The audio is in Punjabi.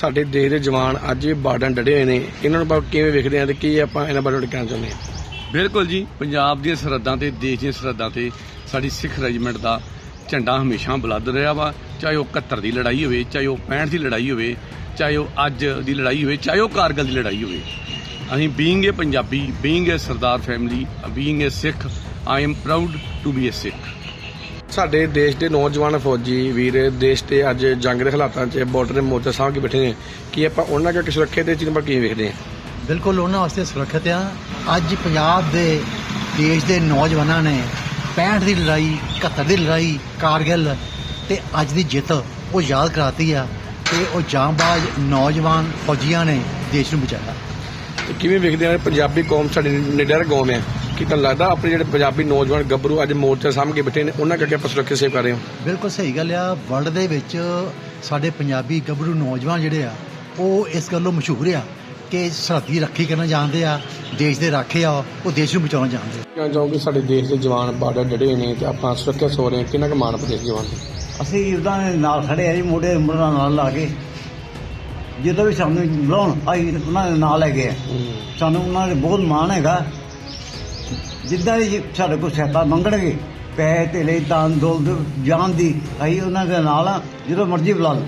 ਸਾਡੇ ਦੇਸ਼ ਦੇ ਜਵਾਨ ਅੱਜ ਵੀ ਬਾਰਡਰ ਡੜੇ ਹੋਏ ਨੇ। ਇਹਨਾਂ ਨੂੰ ਆਪਾਂ ਕਿਵੇਂ ਵੇਖਦੇ ਹਾਂ ਤੇ ਕੀ ਆਪਾਂ ਇਹਨਾਂ ਬਾਰੇ ਕਹਿਣਾ ਚਾਹੁੰਦੇ ਹਾਂ? ਬਿਲਕੁਲ ਜੀ, ਪੰਜਾਬ ਦੀਆਂ ਸਰਹੱਦਾਂ ਤੇ ਦੇਸ਼ ਦੀਆਂ ਸਰਹੱਦਾਂ ਤੇ ਸਾਡੀ ਸਿੱਖ ਰੈਜੀਮੈਂਟ ਦਾ ਝੰਡਾ ਹਮੇਸ਼ਾ ਬੁਲੰਦ ਰਿਹਾ ਵਾ। ਚਾਹੇ ਉਹ 71 ਦੀ ਲੜਾਈ ਹੋਵੇ, ਚਾਹੇ ਉਹ 65 ਦੀ ਲੜਾਈ ਹੋਵੇ, ਚਾਹੇ ਉਹ ਅੱਜ ਦੀ ਲੜਾਈ ਹੋਵੇ, ਚਾਹੇ ਉਹ ਕਾਰਗਲ ਦੀ ਲੜਾਈ ਹੋਵੇ। ਅਸੀਂ being a Punjabi being a Sardar family being a Sikh I am proud to be a Sikh. ਸਾਡੇ ਦੇਸ਼ ਦੇ ਨੌਜਵਾਨ ਫੌਜੀ ਵੀਰ ਦੇਸ਼ ਤੇ ਅੱਜ ਜੰਗ ਦੇ ਹਾਲਾਤਾਂ 'ਚ ਬਾਰਡਰ ਦੇ ਮੋਰਚੇ ਸਾਹਮਣੇ ਕੇ ਬੈਠੇ ਨੇ? ਕੀ ਆਪਾਂ ਉਹਨਾਂ ਕਰਕੇ ਸੁਰੱਖਿਆ ਦੇ ਚੀਜ਼ ਆਪਾਂ ਕਿਵੇਂ ਵੇਖਦੇ ਹਾਂ? ਬਿਲਕੁਲ ਉਹਨਾਂ ਵਾਸਤੇ ਸੁਰੱਖਿਅਤ ਆ। ਅੱਜ ਪੰਜਾਬ ਦੇ ਦੇਸ਼ ਦੇ ਨੌਜਵਾਨਾਂ ਨੇ 65 ਦੀ ਲੜਾਈ 71 ਦੀ ਲੜਾਈ ਕਾਰਗਿਲ ਤੇ ਅੱਜ ਦੀ ਜਿੱਤ ਉਹ ਯਾਦ ਕਰਾਤੀ ਆ ਤੇ ਉਹ ਜਾਂਬਾਜ਼ ਨੌਜਵਾਨ ਫੌਜੀਆਂ ਨੇ ਦੇਸ਼ ਨੂੰ ਬਚਾਇਆ। ਤੇ ਕਿਵੇਂ ਵੇਖਦੇ ਹਾਂ ਪੰਜਾਬੀ ਕੌਮ ਸਾਡੀ ਨਿਡਰ ਕੌਮ ਹੈ ਕੀ ਤੁਹਾਨੂੰ ਲੱਗਦਾ ਆਪਣੇ ਜਿਹੜੇ ਪੰਜਾਬੀ ਨੌਜਵਾਨ ਗੱਭਰੂ ਅੱਜ ਮੋਰਚੇ ਸਾਹਮਣੇ ਕੇ ਬੈਠੇ ਨੇ ਉਹਨਾਂ ਕਰਕੇ ਆਪਾਂ ਸੁਰੱਖਿਆ ਸੇਵ ਕਰ ਰਹੇ ਹਾਂ? ਬਿਲਕੁਲ ਸਹੀ ਗੱਲ ਆ। ਵਰਲਡ ਦੇ ਵਿੱਚ ਸਾਡੇ ਪੰਜਾਬੀ ਗੱਭਰੂ ਨੌਜਵਾਨ ਜਿਹੜੇ ਆ ਉਹ ਇਸ ਗੱਲੋਂ ਮਸ਼ਹੂਰ ਆ ਕਿ ਸਰਹੱਦੀ ਰੱਖੀ ਕਰਨਾ ਜਾਣਦੇ ਆ ਦੇਸ਼ ਦੇ ਰਾਖੇ ਆ ਉਹ ਦੇਸ਼ ਨੂੰ ਬਚਾਉਣਾ ਜਾਣਦੇ ਆ। ਕਹਿਣਾ ਚਾਹੂੰਗਾ ਸਾਡੇ ਦੇਸ਼ ਦੇ ਜਵਾਨ ਬਾਰਡਰ ਡੜੇ ਹੋਏ ਨੇ ਤੇ ਆਪਾਂ ਸੁਰੱਖਿਆ ਸੋ ਰਹੇ ਹਾਂ? ਕਿੰਨਾ ਕੁ ਮਾਣ ਆਪਾਂ ਦੇਸ਼ ਦੇ ਜਵਾਨ ਅਸੀਂ ਉਹਨਾਂ ਦੇ ਨਾਲ ਖੜੇ ਆ ਜੀ ਮੋਢੇ ਮੁੰਡਾ ਨਾਲ ਲਾ ਕੇ। ਜਦੋਂ ਵੀ ਸਾਨੂੰ ਬੁਲਾਉਣ ਅਸੀਂ ਉਹਨਾਂ ਦੇ ਨਾਲ ਹੈਗੇ ਆ। ਸਾਨੂੰ ਉਹਨਾਂ ਦੇ ਬਹੁਤ ਮਾਣ ਹੈਗਾ। ਜਿੱਦਾਂ ਵੀ ਸਾਡੇ ਕੋਲ ਸਹਾਇਤਾ ਮੰਗਣਗੇ, ਪੈਸੇ ਧੇਲੇ ਦਾਨ ਦੌਲਤ ਜਾਣ ਦੀ, ਅਸੀਂ ਉਹਨਾਂ ਦੇ ਨਾਲ ਆ, ਜਦੋਂ ਮਰਜ਼ੀ ਬੁਲਾ ਲਓ।